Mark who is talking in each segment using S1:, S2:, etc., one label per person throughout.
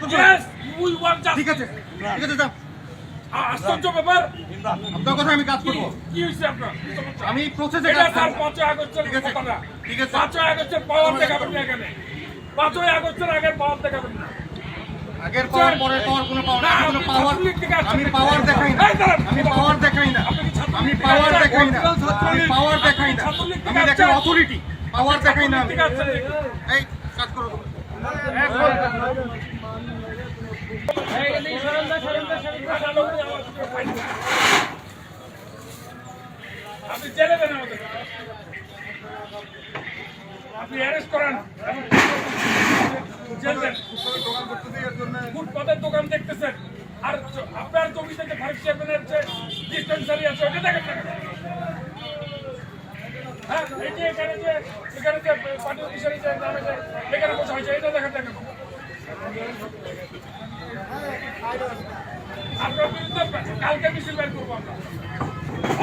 S1: কাজ করব
S2: want
S1: ঠিক আছে ঠিক আছে যাও।
S2: আশ্চর্য ব্যাপার।
S1: আপনার কথা আমি কাজ করব।
S2: কি হয়েছে আপনার?
S1: আমি প্রসেসে
S2: এটা
S1: করব।
S2: পাঁচই আগস্টের
S1: ঠিক আছে,
S2: কথা
S1: ঠিক আছে।
S2: পাঁচই আগস্টের পাওয়ার দেখাবেন না এখানে। পাঁচই আগস্টের আগে পাওয়ার দেখাবেন না।
S1: আগের পাওয়ার পরের পাওয়ার কোনো পাওয়ার
S2: না,
S1: কোনো পাওয়ার আমি পাওয়ার দেখাই না। আমি পাওয়ার দেখাই না। আমি পাওয়ার দেখাই না। আমি পাওয়ার দেখাই না। আমি দেখেন অথরিটি পাওয়ার দেখাই না আমি।
S2: ঠিক আছে
S1: এই কাজ করো।
S2: আপনি জেলে দেন আমাদের আপনি অ্যারেস্ট করান ফুটপাতের দোকান দেখতেছেন। আর আপনার জমি থেকে ফাইভ চেয়ারম্যানের যে ডিস্টেন্সারি আছে, ওটা দেখেন? হ্যাঁ এই যে এখানে যে এখানে যে পার্টি অফিসারের যে নামে যে এখানে বসা হয়েছে, এটা দেখেন না কেন? আপনার কালকে মিছিল বের করব আমরা।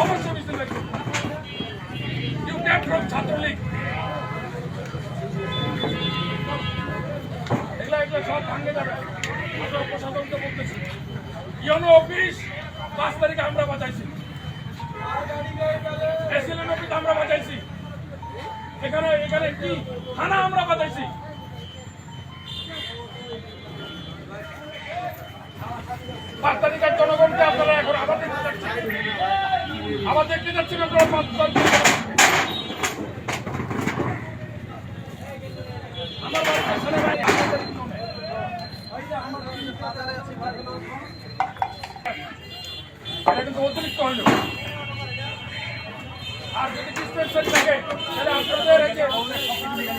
S2: অবশ্যই মিছিল বের করব। You can from Chhatra League. এগুলা যাবে। আমরা ইয়নো অফিস, পাঁচ তারিখে আমরা বাঁচাইছি এসিলেন অফিস আমরা বাঁচাইছি এখানে এখানে কি? থানা আমরা বাঁচাইছি পিছনে। এটা কিন্তু অতিরিক্ত হইল আর যদি ডিসপেন্সারি থাকে তাহলে আপনাদের এই যে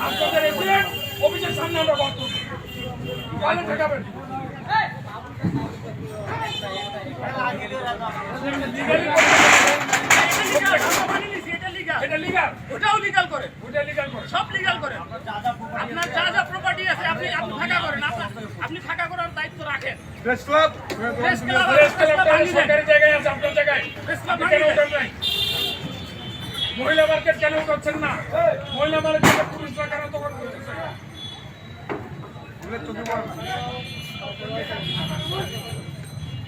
S2: আপনাদের অফিসের সামনে আমরা বন্ধ ঠেকাবেন লিগাল
S3: ওটাও লিগাল করে
S2: ওটা লিগাল করে
S3: সব লিগাল করে আপনার যা যা প্রপার্টি আছে আপনি আপনি ফাঁকা করেন। আপনি ফাঁকা করার দায়িত্ব রাখেন। প্রেস ক্লাব
S2: প্রেস ক্লাব
S3: ভাঙিয়ে দেন।
S2: সরকারি জায়গায় আছে আপনার জায়গায়।
S3: প্রেস ক্লাব
S2: কেন নাই? মহিলা মার্কেট কেন উঠাচ্ছেন না? মহিলা মার্কেটে পুরুষরা কেন দোকান করতেছে?